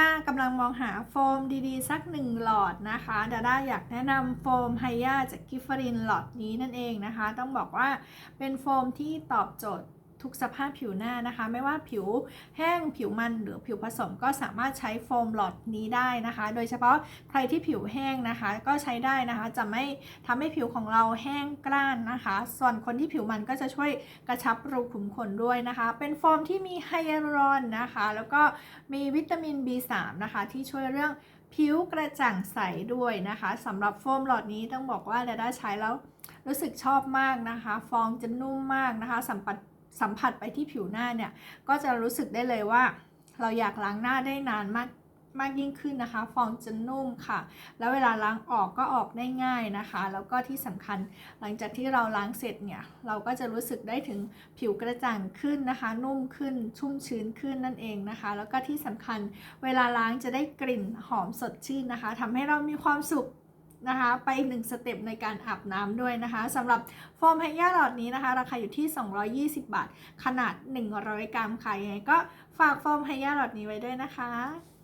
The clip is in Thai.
ถ้ากำลังมองหาโฟมดีๆ สักหนึ่งหลอดนะคะดาด้าอยากแนะนำโฟมไฮยาจากกิฟฟรินหลอดนี้นั่นเองนะคะ ต้องบอกว่าเป็นโฟมที่ตอบโจทย์ ทุกสภาพผิวหน้านะคะ ไม่ว่าผิวแห้งผิวมันหรือผิวผสมก็สามารถใช้โฟมหลอดนี้ได้นะคะ โดยเฉพาะใครที่ผิวแห้งนะคะ ก็ใช้ได้นะคะจะไม่ทำให้ผิวของเราแห้งกร้านนะคะ ส่วนคนที่ผิวมันก็จะช่วยกระชับรูขุมขนด้วยนะคะ เป็นโฟมที่มีไฮยาลูรอนนะคะ แล้วก็มีวิตามิน B3 นะคะที่ช่วยเรื่องผิวกระจ่างใสด้วยนะคะสำหรับโฟมหลอดนี้ต้องบอกว่าดาด้าใช้แล้วรู้สึกชอบมากนะคะ ฟองจะนุ่มมากนะคะ สัมผัส สัมผัสไปที่ผิวหน้าเนี่ยก็จะรู้สึกได้เลยว่า เราอยากล้างหน้าได้นานมากมากยิ่งขึ้นนะคะ ฟองจะนุ่มค่ะ แล้วเวลาล้างออกก็ออกได้ง่ายนะคะ แล้วก็ที่สำคัญหลังจากที่เราล้างเสร็จเนี่ย เราก็จะรู้สึกได้ถึงผิวกระจ่างขึ้นนะคะ นุ่มขึ้น ชุ่มชื้นขึ้นนั่นเองนะคะ แล้วก็ที่สำคัญเวลาล้างจะได้กลิ่นหอมสดชื่นนะคะทำให้เรามีความสุข นะคะไปหนึ่งสเต็ปในการอาบน้ำด้วยนะคะสำหรับโฟมไฮยาหลอดนี้นะคะ ราคาอยู่ที่ 220 บาท ขนาด 100 กรัมค่ะยังไงก็ฝากโฟมไฮยาหลอดนี้ไว้ด้วยนะคะ